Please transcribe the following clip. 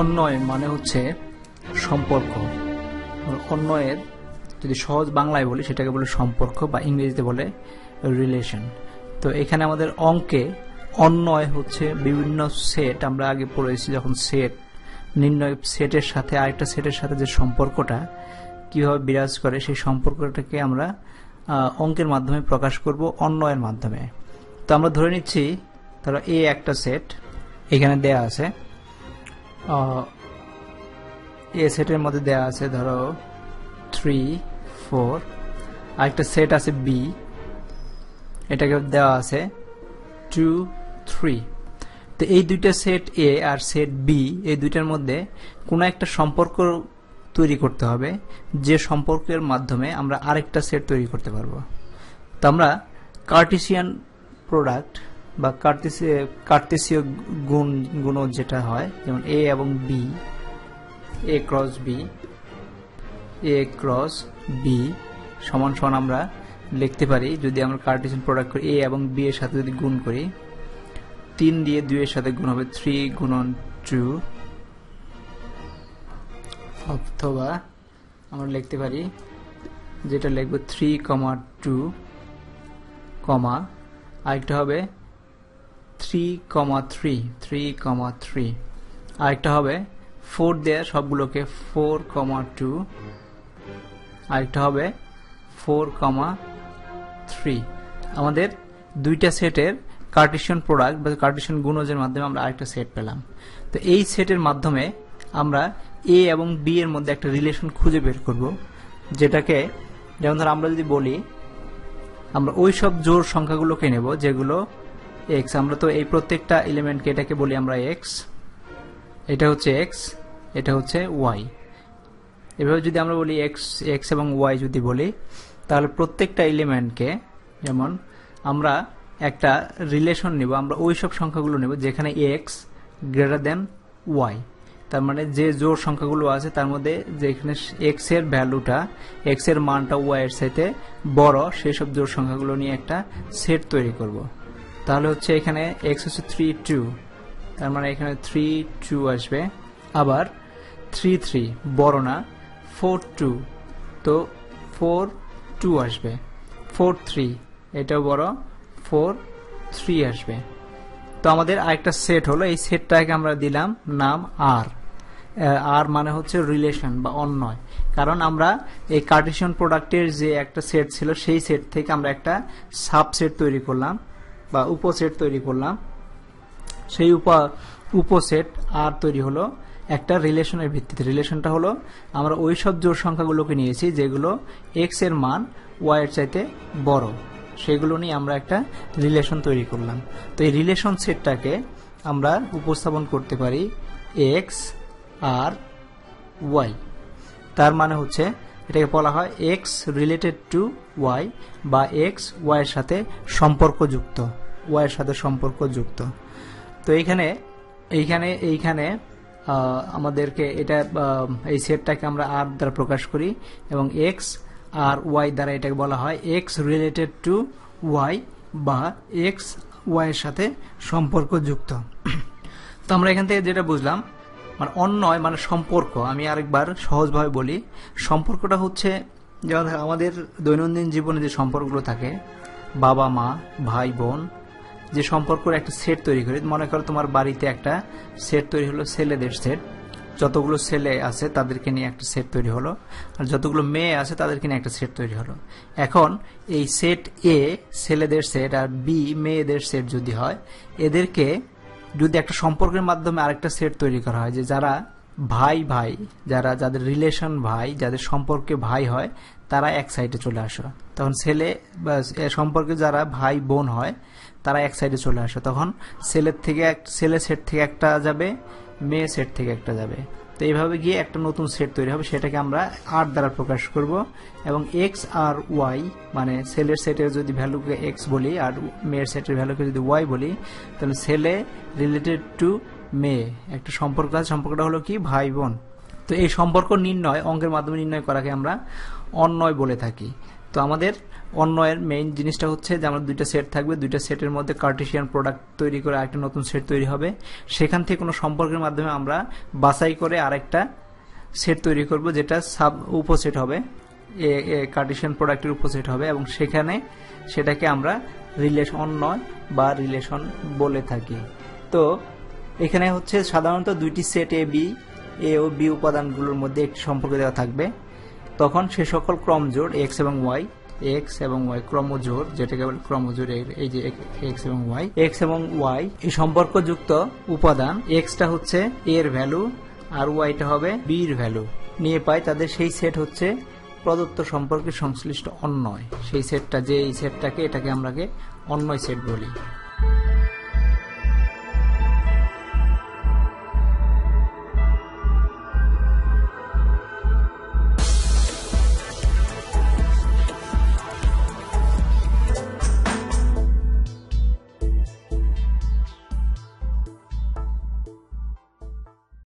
অন্যয় মানে হচ্ছে সম্পর্ক। অন্যয়ের যদি সহজ বাংলায় বলি, সেটাকে বলে সম্পর্ক বা ইংরেজিতে বলে রিলেশন তো এখানে আমাদের অঙ্কে অন্যয় হচ্ছে বিভিন্ন সেট আমরা আগে পড়েছি যখন সেট নির্ণয় সেটের সাথে আরেকটা সেটের সাথে যে সম্পর্কটা কীভাবে বিরাজ করে, সেই সম্পর্কটাকে আমরা অঙ্কের মাধ্যমে প্রকাশ করব অন্যয়ের মাধ্যমে। তো আমরা ধরে নিচ্ছি ধরো এ একটা সেট এখানে দেয়া আছে। এ সেটের মধ্যে দেয়া আছে, ধরো থ্রি ফোর আরেকটা সেট আছে বি এটাকে দেওয়া আছে টু থ্রি তো এই দুইটা সেট এ আর সেট বি এই দুইটার মধ্যে কোনো একটা সম্পর্ক তৈরি করতে হবে, যে সম্পর্কের মাধ্যমে আমরা আরেকটা সেট তৈরি করতে পারব। তো আমরা কার্টিসিয়ান প্রোডাক্ট বা কার্টেসীয় গুণ গুণ যেটা হয়, যেমন এ এবং B A cross B A cross B সমান সমান আমরা লিখতে পারি, যদি আমরা কার্টেসিয়ান প্রোডাক্ট করি এ এবং বি এর সাথে যদি গুণ করি, তিন দিয়ে দুইয়ের সাথে গুণ হবে থ্রি গুণন টু অথবা আমরা লিখতে পারি, যেটা লিখব থ্রি কমা টু কমা আরেকটা হবে three comma three three comma three আরেকটা হবে ফোর দেয়া, সবগুলোকে ফোর কমা টু আরেকটা হবে ফোর কমা থ্রি আমাদের দুইটা সেটের কার্টিশিয়ান প্রোডাক্ট বা কার্টিশিয়ান গুণজের মাধ্যমে আমরা আরেকটা সেট পেলাম। তো এই সেটের মাধ্যমে আমরা এ এবং বি এর মধ্যে একটা রিলেশন খুঁজে বের করব, যেটাকে যেমন ধর আমরা যদি বলি, আমরা ওই সব জোর সংখ্যাগুলোকে নেব যেগুলো এক্স আমরা তো এই প্রত্যেকটা এলিমেন্টকে এটাকে বলি আমরা এক্স এটা হচ্ছে এক্স এটা হচ্ছে ওয়াই এভাবে যদি আমরা বলি এক্স এক্স এবং ওয়াই যদি বলি, তাহলে প্রত্যেকটা এলিমেন্টকে যেমন আমরা একটা রিলেশন নিব, আমরা ওই সব সংখ্যাগুলো নেব যেখানে এক্স গ্রেটার দেন ওয়াই তার মানে যে জোর সংখ্যাগুলো আছে, তার মধ্যে যেখানে এক্সের ভ্যালুটা এক্সের মানটা ওয়াই এর সাথে বড় সেই সব জোর সংখ্যাগুলো নিয়ে একটা সেট তৈরি করব। তাহলে হচ্ছে এখানে এক্স হচ্ছে থ্রি টু তার মানে এখানে থ্রি টু আসবে। আবার থ্রি থ্রি বড় না ফোর টু তো ফোর টু আসবে। ফোর থ্রি এটাও বড় ফোর থ্রি আসবে। তো আমাদের আরেকটা সেট হলো, এই সেটটাকে আমরা দিলাম, নাম আর আর মানে হচ্ছে রিলেশন বা অন্যয়। কারণ আমরা এই কার্টিশন প্রোডাক্টের যে একটা সেট ছিল, সেই সেট থেকে আমরা একটা সাবসেট তৈরি করলাম। বা উপসেট তৈরি করলাম। সেই উপ উপসেট আর তৈরি হলো একটা রিলেশনের ভিত্তিতে। রিলেশনটা হলো আমরা ওই সব জোর সংখ্যাগুলোকে নিয়েছি যেগুলো এক্সের মান ওয়াই এর চাইতে বড়। সেগুলো নিয়ে আমরা একটা রিলেশন তৈরি করলাম। তো এই রিলেশন সেটটাকে আমরা উপস্থাপন করতে পারি এক্স আর ওয়াই তার মানে হচ্ছে এটাকে বলা হয় এক্স রিলেটেড টু ওয়াই বা এক্স ওয়াইয়ের সাথে সম্পর্কযুক্ত ওয়াইয়ের সাথে সম্পর্কযুক্ত। তো এইখানে এইখানে এইখানে আমাদেরকে এটা এই সেটটাকে আমরা আর দ্বারা প্রকাশ করি এবং এক্স আর ওয়াই দ্বারা এটাকে বলা হয় এক্স রিলেটেড টু ওয়াই বা এক্স ওয়াইয়ের সাথে সম্পর্কযুক্ত। তো আমরা এখান থেকে যেটা বুঝলাম মানে অন্যয় মানে সম্পর্ক। আমি আরেকবার সহজভাবে বলি, সম্পর্কটা হচ্ছে যেমন আমাদের দৈনন্দিন জীবনে যে সম্পর্কগুলো থাকে, বাবা, মা, ভাই, বোন, যে সম্পর্কের একটা সেট তৈরি করি, মনে করো তোমার বাড়িতে একটা সেট তৈরি হলো ছেলেদের সেট। যতগুলো ছেলে আছে, তাদেরকে নিয়ে একটা সেট তৈরি হলো। আর যতগুলো মেয়ে আছে, তাদেরকে নিয়ে একটা সেট তৈরি হলো। এখন এই সেট এ ছেলেদের সেট আর বি মেয়েদের সেট যদি হয়, এদেরকে যদি একটা সম্পর্কের মাধ্যমে আরেকটা সেট তৈরি করা হয়, যে যারা ভাই ভাই, যারা যাদের রিলেশন ভাই, যাদের সম্পর্কে ভাই হয়, তারা এক সাইডে চলে আসো। তখন ছেলে সম্পর্কে যারা ভাই বোন হয়, তারা এক সাইডে চলে আসো। তখন ছেলের থেকে ছেলে সেট থেকে একটা যাবে, মেয়ে সেট থেকে একটা যাবে। তো এইভাবে গিয়ে একটা নতুন সেট তৈরি হবে, সেটাকে আমরা আর দ্বারা প্রকাশ করব এবং এক্স আর ওয়াই মানে সেলের সেটের যদি ভ্যালুকে এক্স বলি আর মেয়ের সেটের ভ্যালুকে যদি ওয়াই বলি, তাহলে সেলে রিলেটেড টু মেয়ে। একটা সম্পর্ক আছে, সম্পর্কটা হলো কি? ভাই, বোন। তো এই সম্পর্ক নির্ণয়, অঙ্কের মাধ্যমে নির্ণয় করাকে আমরা অন্যয় বলে থাকি। তো আমাদের অন্যয়ের মেইন জিনিসটা হচ্ছে যে আমার দুইটা সেট থাকবে। দুইটা সেটের মধ্যে কার্টেশিয়ান প্রোডাক্ট তৈরি করে আরেকটা নতুন সেট তৈরি হবে। সেখান থেকে কোনো সম্পর্কের মাধ্যমে আমরা বাছাই করে আরেকটা সেট তৈরি করব যেটা সাব উপসেট হবে। এ কার্টেশিয়ান প্রোডাক্টের উপসেট হবে এবং সেখানে সেটাকে আমরা রিলেশন অন্যয় বা রিলেশন বলে থাকি। তো এখানে হচ্ছে সাধারণত দুইটি সেট এ বি এ ও বি উপাদানগুলোর মধ্যে একটি সম্পর্ক দেওয়া থাকবে। তখন সে সকল ক্রমজোড় এক্স এবং ওয়াই এক্স এবং ওয়াই ক্রমজোড়, যেটাকে বলে ক্রমজোড় এর- এই যে এক্স এবং ওয়াই এক্স এবং ওয়াই এই সম্পর্কযুক্ত উপাদান এক্সটা হচ্ছে এর ভ্যালু আর ওয়াইটা হবে বি এর ভ্যালু নিয়ে পাই তাদের সেই সেট হচ্ছে প্রদত্ত সম্পর্কে সংশ্লিষ্ট অন্যয়। সেই সেটটা যে এই সেটটাকে এটাকে আমরাকে অন্যয় সেট বলি।